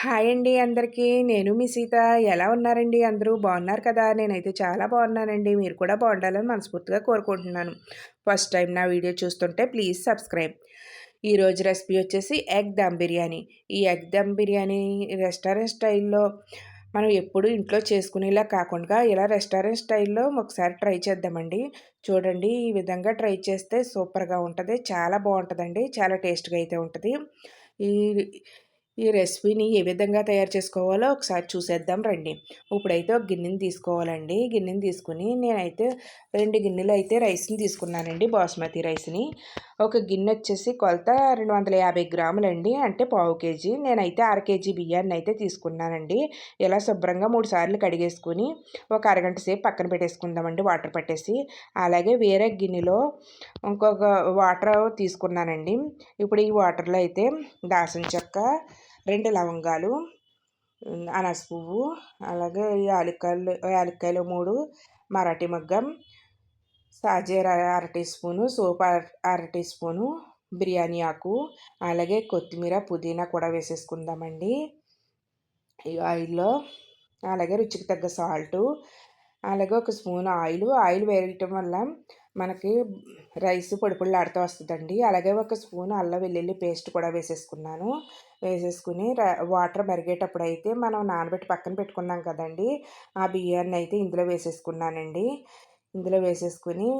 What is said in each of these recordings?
Hi అండి అందరికీ. నేను మీ సీత. ఎలా ఉన్నారండి? అందరూ బాగున్నారు కదా? నేనైతే చాలా బాగున్నానండి. మీరు కూడా బాగుండాలని మనస్ఫూర్తిగా కోరుకుంటున్నాను. ఫస్ట్ టైం నా వీడియో చూస్తుంటే ప్లీజ్ సబ్స్క్రైబ్. ఈరోజు రెసిపీ వచ్చేసి ఎగ్ దమ్ బిర్యానీ. ఈ ఎగ్ దమ్ బిర్యానీ రెస్టారెంట్ స్టైల్లో మనం ఎప్పుడు ఇంట్లో చేసుకునేలా కాకుండా ఇలా రెస్టారెంట్ స్టైల్లో ఒకసారి ట్రై చేద్దామండి. చూడండి ఈ విధంగా ట్రై చేస్తే సూపర్గా ఉంటుంది. చాలా బాగుంటుందండి. చాలా టేస్ట్గా అయితే ఉంటుంది. ఈ ఈ రెసిపీని ఏ విధంగా తయారు చేసుకోవాలో ఒకసారి చూసేద్దాం రండి. ఇప్పుడైతే ఒక గిన్నెని తీసుకోవాలండి. గిన్నెని తీసుకుని నేనైతే రెండు గిన్నెలు అయితే రైస్ని తీసుకున్నానండి బాస్మతి రైస్ని. ఒక గిన్నె వచ్చేసి కొలత రెండు వందల యాభై గ్రాములండి. అంటే పావు కేజీ. నేనైతే అర కేజీ బియ్యాన్ని అయితే తీసుకున్నానండి. ఇలా శుభ్రంగా మూడు సార్లు కడిగేసుకుని ఒక అరగంట సేపు పక్కన పెట్టేసుకుందామండి వాటర్ పట్టేసి. అలాగే వేరే గిన్నెలో ఇంకొక వాటర్ తీసుకున్నానండి. ఇప్పుడు ఈ వాటర్లో అయితే దాసం చెక్క రెండు లవంగాలు అనాస పువ్వు అలాగే యాలక్కాయలు యాలక్కాయలు మూడు మరాఠీ మగ్గం సాజీర అర టీ స్పూను సోప్ అర టీ స్పూను బిర్యానీ ఆకు అలాగే కొత్తిమీర పుదీనా కూడా వేసేసుకుందామండి. ఈ ఆయిల్లో అలాగే రుచికి తగ్గ సాల్టు అలాగే ఒక స్పూన్ ఆయిల్ ఆయిల్ వేయటం వల్ల మనకి రైస్ పొడిపొడిలాడుతూ వస్తుందండి. అలాగే ఒక స్పూన్ అల్లం వెల్లుల్లి పేస్ట్ కూడా వేసేసుకున్నాను. వేసేసుకుని వాటర్ మరిగేటప్పుడు అయితే మనం నానబెట్టి పక్కన పెట్టుకున్నాం కదండి ఆ బియ్యాన్ని అయితే ఇందులో వేసేసుకున్నానండి. ఇందులో వేసేసుకుని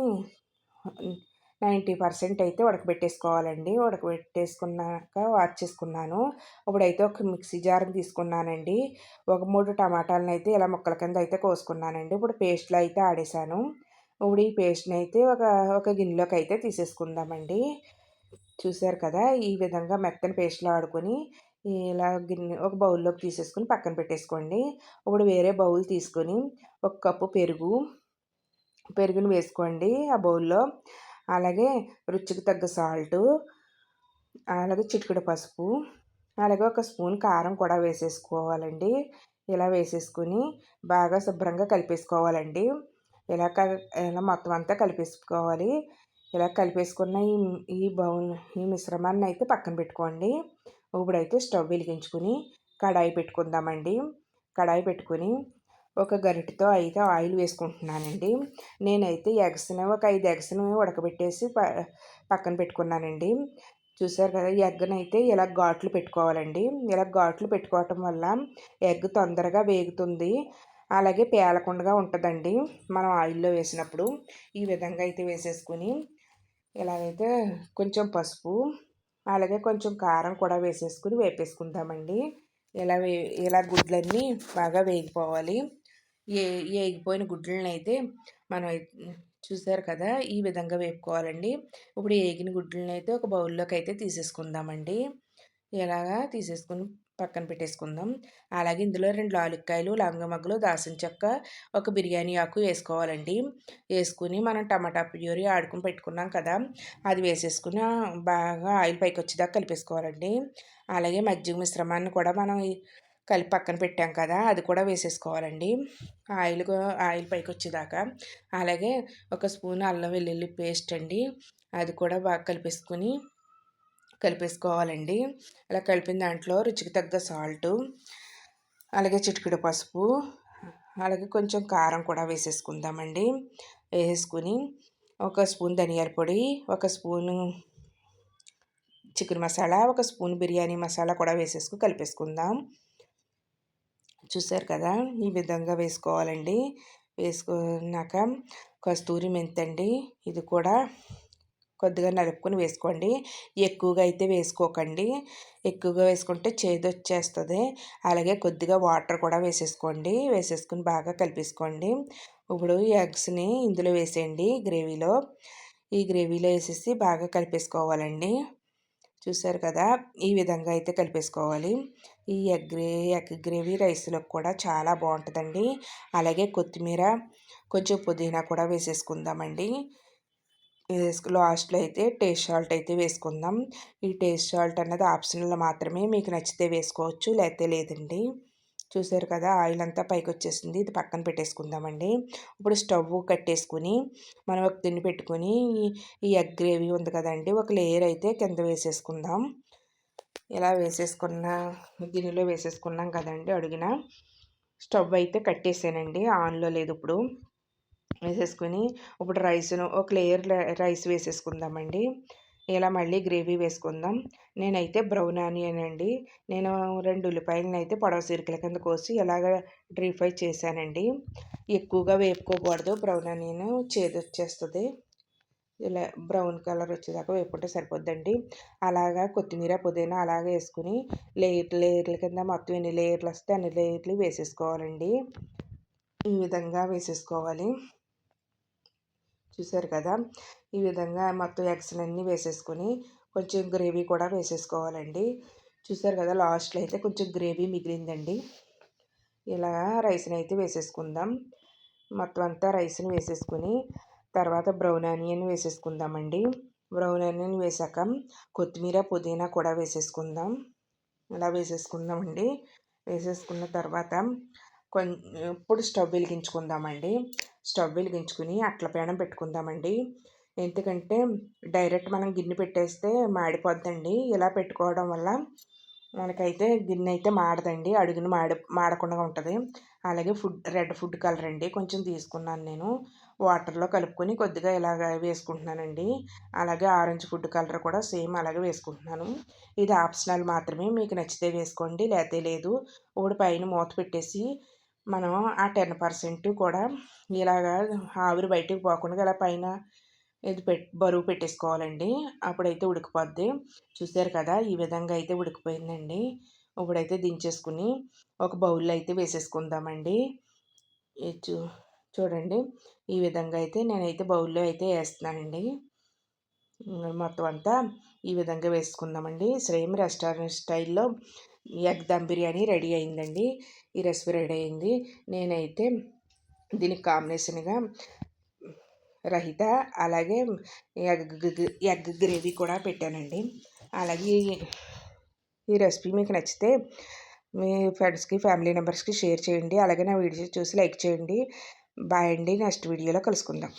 నైంటీ పర్సెంట్ అయితే ఉడకబెట్టేసుకోవాలండి. ఉడకబెట్టేసుకున్నాక వాచ్ చేసుకున్నాను. ఇప్పుడైతే ఒక మిక్సీ జార్ని తీసుకున్నానండి. ఒక మూడు టమాటాలను అయితే ఇలా ముక్కల కింద అయితే కోసుకున్నానండి. ఇప్పుడు పేస్ట్లో అయితే ఆడేసాను. ఇప్పుడు ఈ పేస్ట్ని అయితే ఒక ఒక గిన్నెలోకి అయితే తీసేసుకుందామండి. చూసారు కదా ఈ విధంగా మెత్తని పేస్ట్లో ఆడుకొని ఇలా గిన్నె ఒక బౌల్లోకి తీసేసుకొని పక్కన పెట్టేసుకోండి. ఇప్పుడు వేరే బౌల్ తీసుకొని ఒక కప్పు పెరుగు పెరుగుని వేసుకోండి ఆ బౌల్లో. అలాగే రుచికి తగ్గ సాల్టు అలాగే చిటికెడు పసుపు అలాగే ఒక స్పూన్ కారం కూడా వేసేసుకోవాలండి. ఇలా వేసేసుకుని బాగా శుభ్రంగా కలిపేసుకోవాలండి. ఇలా క ఇలా మొత్తం అంతా కలిపేసుకోవాలి. ఇలా కలిపేసుకున్న ఈ ఈ బౌల్ ఈ మిశ్రమాన్ని అయితే పక్కన పెట్టుకోండి. ఇప్పుడైతే స్టవ్ వెలిగించుకుని కడాయి పెట్టుకుందామండి. కడాయి పెట్టుకుని ఒక గరిటతో అయితే ఆయిల్ వేసుకుంటున్నానండి. నేనైతే ఎగ్స్ని ఒక ఐదు ఎగ్స్ని ఉడకబెట్టేసి ప పక్కన పెట్టుకున్నానండి. చూసారు కదా ఎగ్ని అయితే ఇలా ఘాట్లు పెట్టుకోవాలండి. ఇలా ఘాట్లు పెట్టుకోవటం వల్ల ఎగ్ తొందరగా వేగుతుంది. అలాగే పేలకుండా ఉంటుందండి మనం ఆయిల్లో వేసినప్పుడు. ఈ విధంగా అయితే వేసేసుకుని ఇలాగైతే కొంచెం పసుపు అలాగే కొంచెం కారం కూడా వేసేసుకుని వేపేసుకుందామండి. ఇలా వే ఇలా గుడ్లన్నీ బాగా వేగిపోవాలి. ఏ వేగిపోయిన గుడ్లని అయితే మనం చూసారు కదా ఈ విధంగా వేపుకోవాలండి. ఇప్పుడు వేగిన గుడ్లని అయితే ఒక బౌల్లోకి అయితే తీసేసుకుందామండి. ఇలాగా తీసేసుకుని పక్కన పెట్టేసుకుందాం. అలాగే ఇందులో రెండు లాలుక్కాయలు లంగమగ్గలు దాసిన చెక్క ఒక బిర్యానీ ఆకు వేసుకోవాలండి. వేసుకుని మనం టమాటా ప్యూరీ ఆడుకుని పెట్టుకున్నాం కదా అది వేసేసుకుని బాగా ఆయిల్ పైకి వచ్చేదాకా కలిపేసుకోవాలండి. అలాగే మజ్జిగ మిశ్రమాన్ని కూడా మనం కలిపి పక్కన పెట్టాం కదా అది కూడా వేసేసుకోవాలండి. ఆయిల్ ఆయిల్ పైకి వచ్చేదాకా అలాగే ఒక స్పూన్ అల్లం వెల్లుల్లి పేస్ట్ అండి అది కూడా బాగా కలిపేసుకుని కలిపేసుకోవాలండి. అలా కలిపిన దాంట్లో రుచికి తగ్గ సాల్టు అలాగే చిటికెడు పసుపు అలాగే కొంచెం కారం కూడా వేసేసుకుందామండి. వేసుకుని ఒక స్పూన్ ధనియాల పొడి ఒక స్పూను చికెన్ మసాలా ఒక స్పూన్ బిర్యానీ మసాలా కూడా వేసేసుకుని కలిపేసుకుందాం. చూసారు కదా! ఈ విధంగా వేసుకోవాలండి. వేసుకున్నాక కస్తూరి మెంతండి ఇది కూడా కొద్దిగా నలుపుకొని వేసుకోండి. ఎక్కువగా అయితే వేసుకోకండి. ఎక్కువగా వేసుకుంటే చేదు వచ్చేస్తుంది అలాగే కొద్దిగా వాటర్ కూడా వేసేసుకోండి. వేసేసుకుని బాగా కలిపేసుకోండి. ఇప్పుడు ఎగ్స్ని ఇందులో వేసేయండి గ్రేవీలో. ఈ గ్రేవీలో వేసేసి బాగా కలిపేసుకోవాలండి. చూసారు కదా! ఈ విధంగా అయితే కలిపేసుకోవాలి. ఈ ఎగ్ గ్రే ఎగ్ గ్రేవీ రైస్లో కూడా చాలా బాగుంటుందండి. అలాగే కొత్తిమీర కొంచెం పుదీనా కూడా వేసేసుకుందామండి. లాస్ట్లో అయితే టేస్ట్ సాల్ట్ అయితే వేసుకుందాం. ఈ టేస్ట్ సాల్ట్ అన్నది ఆప్షనల్ మాత్రమే. మీకు నచ్చితే వేసుకోవచ్చు లేకపోతే లేదండి. చూసారు కదా! ఆయిల్ అంతా పైకి వచ్చేసింది ఇది పక్కన పెట్టేసుకుందామండి. ఇప్పుడు స్టవ్ కట్టేసుకుని మనం ఒక తిండి పెట్టుకుని ఈ ఎగ్ గ్రేవీ ఉంది కదండి ఒక లేయర్ అయితే కింద వేసేసుకుందాం. ఇలా వేసేసుకున్న గిన్నెలో వేసేసుకున్నాం కదండి అడిగిన. స్టవ్ అయితే కట్టేసానండి. ఆన్లో లేదు ఇప్పుడు. వేసేసుకుని ఇప్పుడు రైస్ను ఒక లేయర్ రైస్ వేసేసుకుందామండి. ఇలా మళ్ళీ గ్రేవీ వేసుకుందాం. నేనైతే బ్రౌన్ ఆనియన్ అండి నేను రెండు ఉల్లిపాయలను అయితే పొడవ సిరికల కింద కోసి ఇలాగ డ్రీ ఫ్రై చేశానండి. ఎక్కువగా వేపుకోకూడదు. బ్రౌన్ ఆనియన్ చేదు వచ్చేస్తుంది ఇలా బ్రౌన్ కలర్ వచ్చేదాకా వేపుకుంటే సరిపోద్దండి. అలాగా కొత్తిమీర పుదీనా అలాగే వేసుకుని లేయర్ లేయర్ల కింద మొత్తం ఎన్ని లేయర్లు వస్తే అన్ని లేయర్లు వేసేసుకోవాలండి. ఈ విధంగా వేసేసుకోవాలి. చూసారు కదా? ఈ విధంగా మొత్తం ఎగ్స్ని అన్నీ వేసేసుకొని కొంచెం గ్రేవీ కూడా వేసేసుకోవాలండి. చూసారు కదా లాస్ట్లో అయితే కొంచెం గ్రేవీ మిగిలిందండి. ఇలా రైస్ని అయితే వేసేసుకుందాం. మొత్తం అంతా రైస్ని వేసేసుకుని తర్వాత బ్రౌన్ ఆనియన్ వేసేసుకుందామండి. బ్రౌన్ ఆనియన్ వేసాక కొత్తిమీర పుదీనా కూడా వేసేసుకుందాం. ఇలా వేసేసుకుందామండి. వేసేసుకున్న తర్వాత కొంచెం ఇప్పుడు స్టవ్ వెలిగించుకుందామండి. స్టవ్ వెలిగించుకుని అట్ల పేనం పెట్టుకుందామండి. ఎందుకంటే డైరెక్ట్ మనం గిన్నె పెట్టేస్తే మాడిపోద్దండి. ఇలా పెట్టుకోవడం వల్ల మనకైతే గిన్నె అయితే మాడదండి. అడుగున మాడ మాడకుండా ఉంటుంది. అలాగే ఫుడ్ రెడ్ ఫుడ్ కలర్ అండి. కొంచెం తీసుకున్నాను నేను. వాటర్లో కలుపుకొని కొద్దిగా ఇలాగ వేసుకుంటున్నానండి. అలాగే ఆరెంజ్ ఫుడ్ కలర్ కూడా సేమ్ అలాగే వేసుకుంటున్నాను. ఇది ఆప్షనల్ మాత్రమే. మీకు నచ్చితే వేసుకోండి లేతే లేదు. ఒకటి పైన మూత పెట్టేసి మనం ఆ టెన్ పర్సెంట్ కూడా ఇలాగా ఆవిరి బయటికి పోకుండా ఇలా పైన ఇది పెట్ బరువు పెట్టేసుకోవాలండి. అప్పుడైతే ఉడికిపోద్ది. చూసారు కదా ఈ విధంగా అయితే ఉడికిపోయిందండి. ఇప్పుడైతే దించేసుకుని ఒక బౌల్లో అయితే వేసేసుకుందామండి. చూ చూడండి. ఈ విధంగా అయితే నేనైతే బౌల్లో అయితే వేస్తున్నానండి. మొత్తం అంతా ఈ విధంగా వేసుకుందామండి. సేమ్ రెస్టారెంట్ స్టైల్లో ఎగ్ దమ్ బిర్యానీ రెడీ అయిందండి. ఈ రెసిపీ రెడీ అయింది. నేనైతే దీనికి కాంబినేషన్గా రహిత అలాగే ఎగ్ ఎగ్ గ్రేవీ కూడా పెట్టానండి. అలాగే ఈ రెసిపీ మీకు నచ్చితే మీ ఫ్రెండ్స్కి ఫ్యామిలీ మెంబర్స్కి షేర్ చేయండి. అలాగే నా వీడియో చూసి లైక్ చేయండి. బాయ్ అండి. నెక్స్ట్ వీడియోలో కలుసుకుందాం.